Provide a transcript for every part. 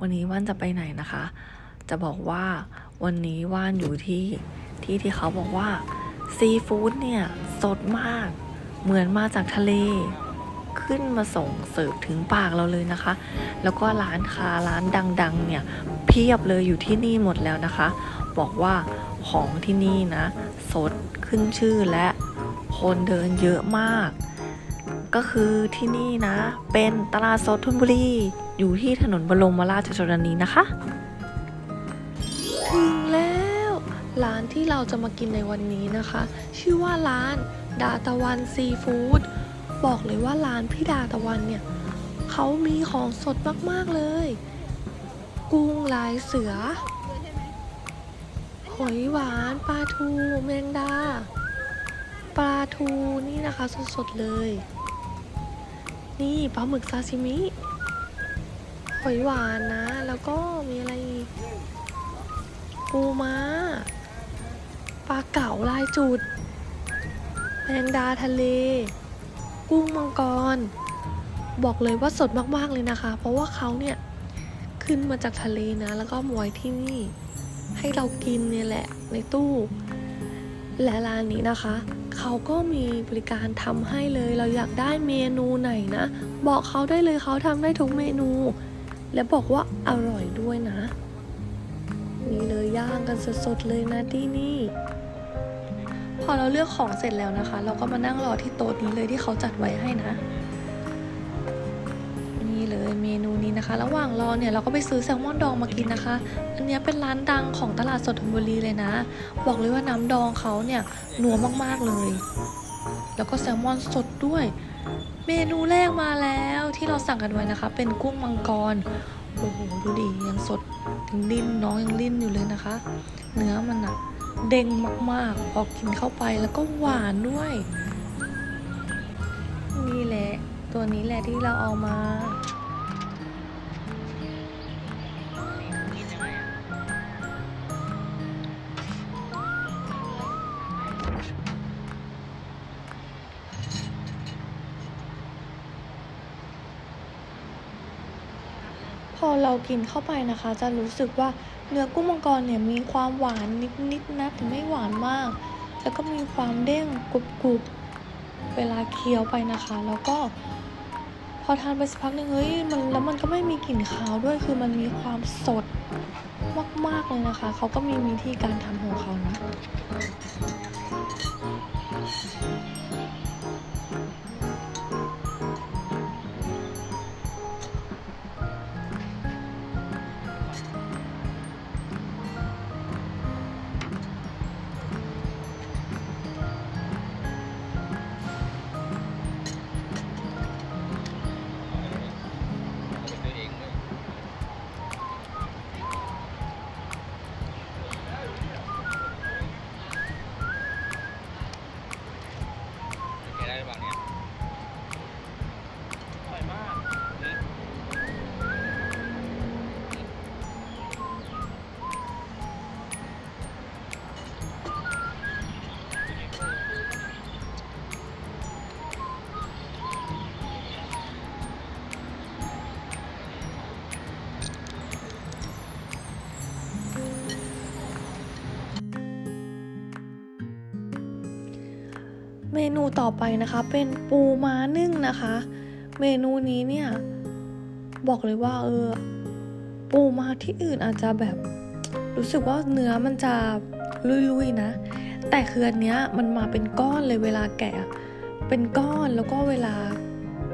วันนี้ว่านจะไปไหนนะคะ จะบอกว่าวันนี้ว่านอยู่ที่ที่ที่เขาบอกว่าซีฟู้ดเนี่ยสดมาก เหมือนมาจากทะเล ขึ้นมาส่งเสิร์ฟถึงปากเราเลยนะคะ แล้วก็ร้านค้าร้านดัง ๆ เนี่ยเพียบเลยอยู่ที่นี่หมดแล้วนะคะ บอกว่าของที่นี่นะ สดขึ้นชื่อและคนเดินเยอะมาก ก็คือที่นี่นะ เป็นตลาดสดธนบุรี อยู่ที่ถนนบรมราชชนนีนะคะ ถึงแล้ว ร้านที่เราจะมากินในวันนี้นะคะ ชื่อว่าร้านดาตะวันซีฟู้ดบอกเลยว่าร้านพี่ดาตะวันเนี่ยเขามีของสดมาก ๆ เลย กุ้งลายเสือ หอยหวานปลาทู แมงดา ปลาทูนี่นะคะสด ๆ เลย นี่ปลาหมึกซาซิมิ หอยหวานนะ แล้วก็มีอะไรอีก ปูม้า ปลาเก๋าลายจุด แมงดาทะเล กุ้งมังกร บอกเลยว่าสดมากๆเลยนะคะ เพราะว่าเขาเนี่ย ขึ้นมาจากทะเลนะ แล้วก็มไว้ที่นี่ ให้เรากินเนี่ยแหละในตู้ และร้านนี้นะคะ เขาก็มีบริการทำให้เลย เราอยากได้เมนูไหนนะ บอกเขาได้เลยเขาทำได้ทุกเมนู และบอกว่าอร่อยด้วยนะ นี่เลยย่างกันสดๆเลยนะที่นี่ พอเราเลือกของเสร็จแล้วนะคะ เราก็มานั่งรอที่โต๊ะนี้เลยที่เขาจัดไว้ให้นะ เลยเมนูนี้นะคะ ระหว่างรอเนี่ยเราก็ไปซื้อแซลมอนดองมากินนะคะ อันนี้เป็นร้านดังของตลาดสดธนบุรีเลยนะ บอกเลยว่าน้ำดองเขาเนี่ยนัวมากๆเลย แล้วก็แซลมอนสดด้วย เมนูแรกมาแล้วที่เราสั่งกันไว้นะคะ เป็นกุ้งมังกรโอ้โหดูดิยังสดยังดิ้นน้องยังดิ้นอยู่เลยนะคะ เนื้อมันอะเด้งมากๆพอกินเข้าไปแล้วก็หวานด้วยนี่แหละ ตัวนี้แหละที่เราเอามา เรากินเข้าไปนะคะ จะรู้สึกว่าเนื้อกุ้งมังกรเนี่ยมีความหวานนิดๆนะแต่ไม่หวานมาก แล้วก็มีความเด้งกรุบๆเวลาเคี้ยวไปนะคะ แล้วก็ พอทานไปสักพักหนึ่งเฮ้ยมันแล้วมันก็ไม่มีกลิ่นคาวด้วยคือมันมีความสดมากๆเลยนะคะ เขาก็มีวิธีการทำของเขานะ มนูต่อไปนะคะเป็นปูม้านึ่งนะคะ เมนูนี้เนี่ยบอกเลยว่าเออปูม้าที่อื่นอาจจะแบบ รู้สึกว่าเนื้อมันจะลุยๆนะ แต่คืออันเนี้ยมันมาเป็นก้อนเลยเวลาแกะเป็นก้อนแล้วก็เวลา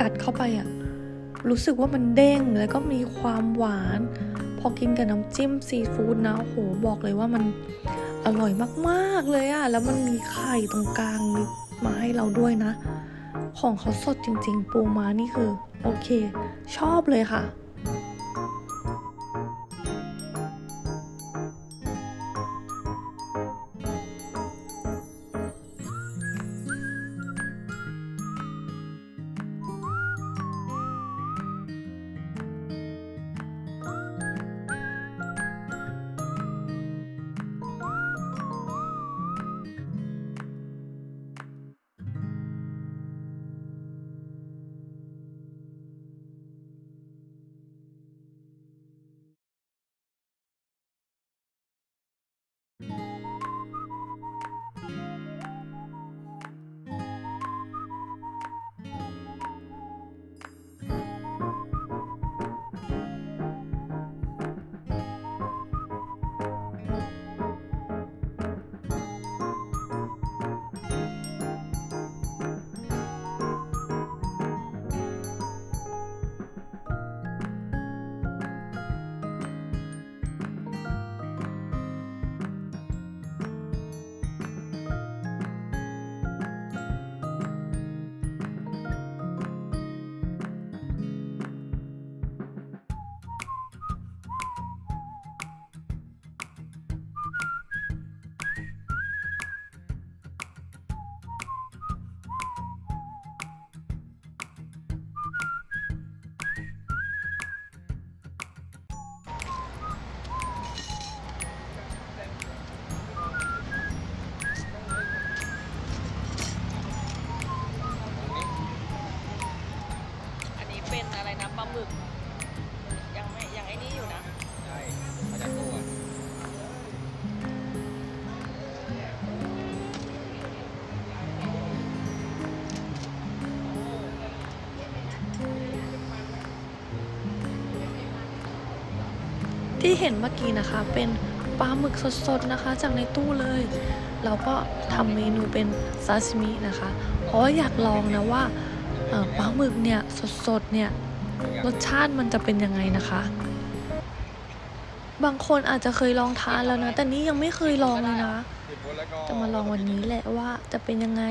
กัดเข้าไปอะรู้สึกว่ามันเด้งแล้วก็มีความหวาน พอกินกับน้ำจิ้มซีฟู้ดนะโอ้โหบอกเลยว่ามันอร่อยมาก ๆ เลยอะแล้วมันมีไข่ตรงกลางนิด มาให้เราด้วยนะ ของเขาสดจริง ๆ ปูมานี่คือ โอเค ชอบเลยค่ะ หมึก ยังไม่ยังไอ้นี่อยู่นะ ใช่มาจากตัวที่เห็นเมื่อกี้นะคะ เป็นปลาหมึกสดๆนะคะ จากในตู้เลย เราก็ทำเมนูเป็นซาชิมินะคะ เพราะอยากลองนะว่าปลาหมึกเนี่ยสดๆเนี่ย รสชาติมันจะเป็นยังไงนะคะ บางคนอาจจะเคยลองทานแล้วนะ แต่นี่ยังไม่เคยลองเลยนะ จะมาลองวันนี้แหละว่าจะเป็นยังไง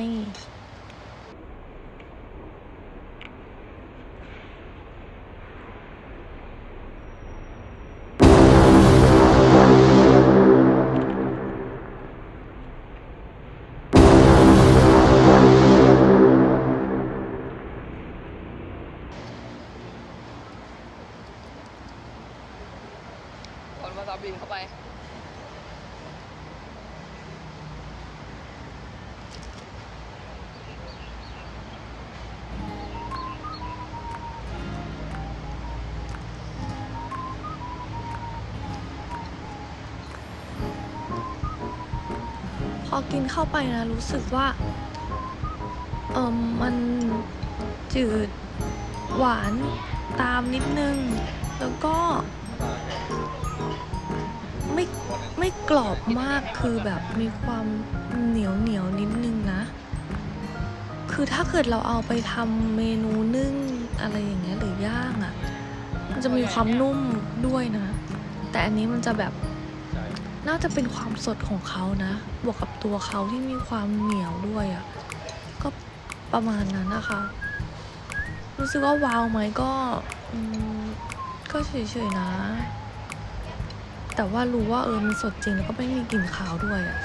วาซาบิเข้าไป พอกินเข้าไปนะ รู้สึกว่า เออมันจืดหวานตามนิดนึง แล้วก็ไม่ไม่กรอบมากคือแบบมีความเหนียวเหนียวนิดนึงนะ คือถ้าเกิดเราเอาไปทำเมนูนึ่งอะไรอย่างเงี้ยหรือย่างอะ่ะ มันจะมีความนุ่มด้วยนะ แต่อันนี้มันจะแบบน่าจะเป็นความสดของเขานะ บวกกับตัวเขาที่มีความเหนียวด้วยอะ่ะ ก็ประมาณนั้นนะคะ รู้สึกว่าว้าวไหมก็มก็เฉยๆนะ แต่ว่ารู้ว่าเออมันสดจริงแล้วก็ไม่มีกลิ่นขาวด้วยอะ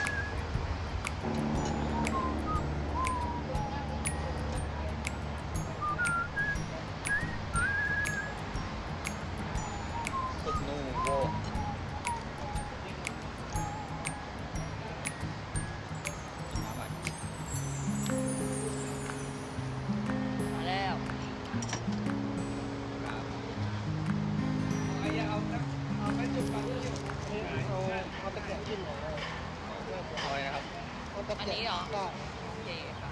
อันนี้เหรอโอเคค่ะ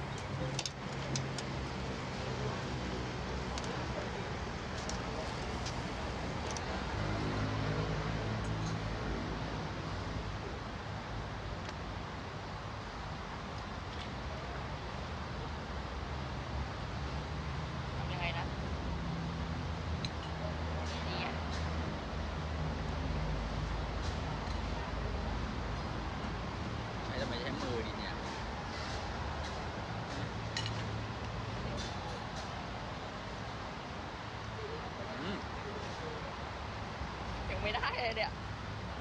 ทำยังไงนะนี่อะ ใช้จะไม่ใช้มือดิเนี่ย อืม ยังไม่ได้ เลยเนี่ย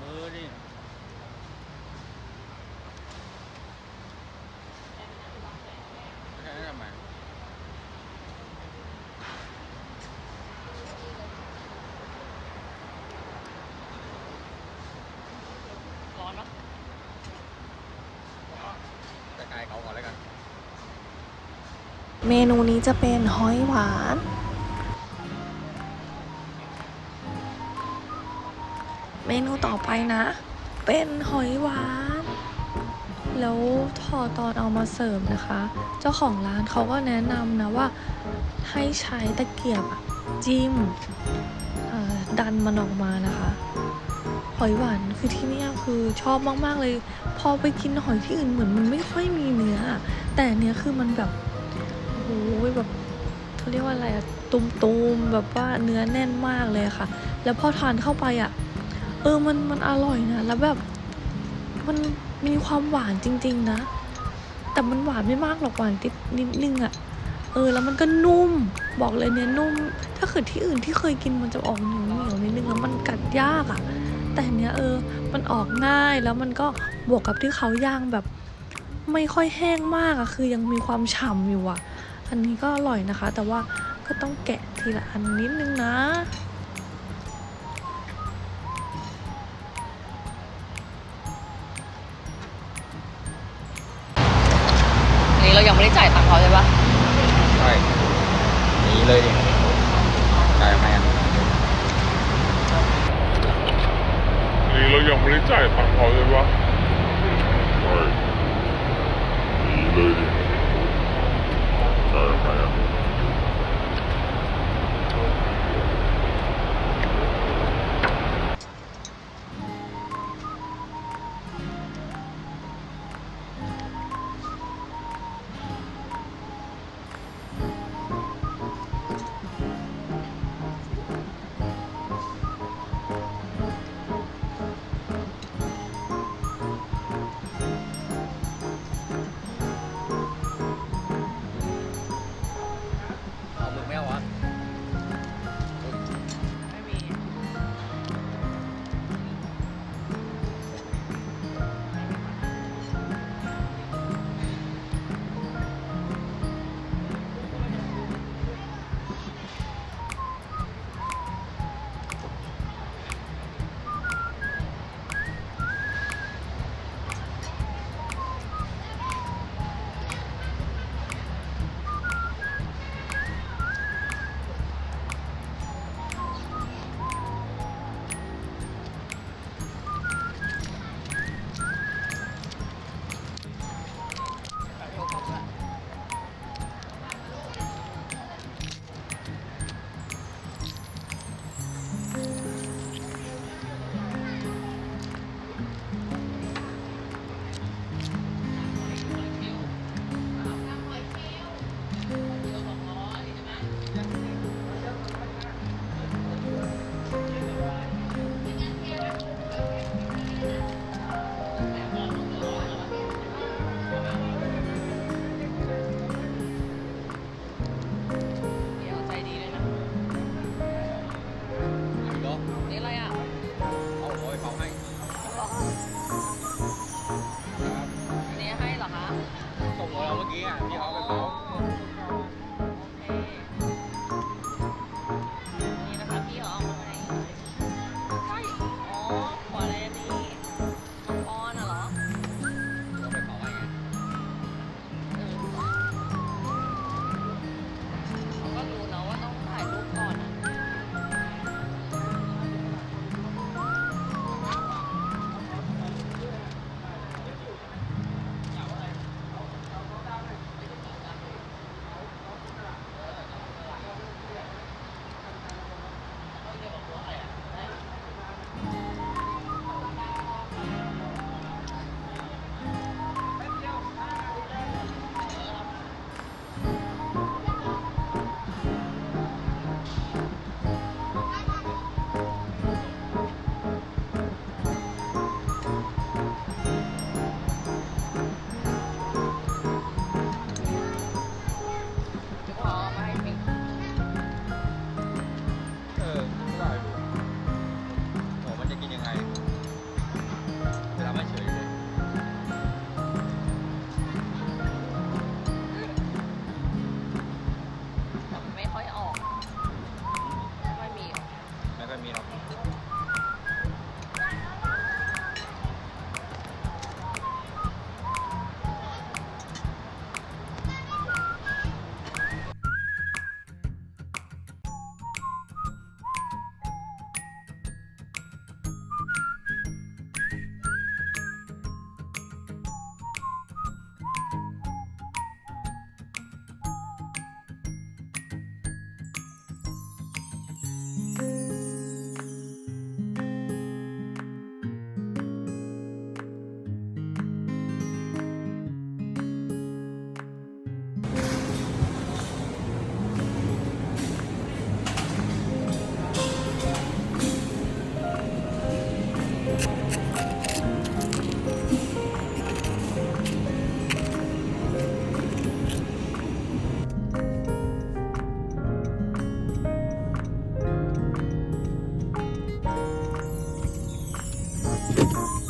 มือดิใช้ทำไมร้อนเนอะแต่กายเขาก่อนแล้วกัน เมนูนี้จะเป็นหอยหวาน ต่อไปนะ เป็นหอยหวาน แล้วทอตอนเอามาเสิร์ฟนะคะ เจ้าของร้านเขาก็แนะนำนะว่าให้ใช้ตะเกียบจิ้มดันมันออกมานะคะหอยหวานคือที่นี่คือชอบมากๆเลย พอไปกินหอยที่อื่นเหมือนมันไม่ค่อยมีเนื้อ แต่เนี้ยคือมันแบบโอ้ยแบบเขาเรียกว่าอะไรอะตุมๆแบบว่าเนื้อแน่นมากเลยค่ะ แล้วพอทานเข้าไปอะ เออมันมันอร่อยนะแล้วแบบมันมีความหวานจริง ๆ นะ แต่มันหวานไม่มากหรอกหวานนิดนิดนึงอะเออแล้วมันก็นุ่มบอกเลยเนี่ยนุ่ม ถ้าเกิดที่อื่นที่เคยกินมันจะออกเหนียวเหนียวๆนิดนึงแล้วมันกัดยากอะแต่เนี้ยเออมันออกง่ายแล้วมันก็บวกกับที่เขาย่างแบบ ไม่ค่อยแห้งมากอะคือยังมีความฉ่ำอยู่อะอันนี้ก็อร่อยนะคะ แต่ว่าก็ต้องแกะทีละอันนิดนึงนะ เลยดิจ่ายยังไงอะนี่เรายังไม่ได้จ่ายตังค์เขาเลยวะใช่ดีเลย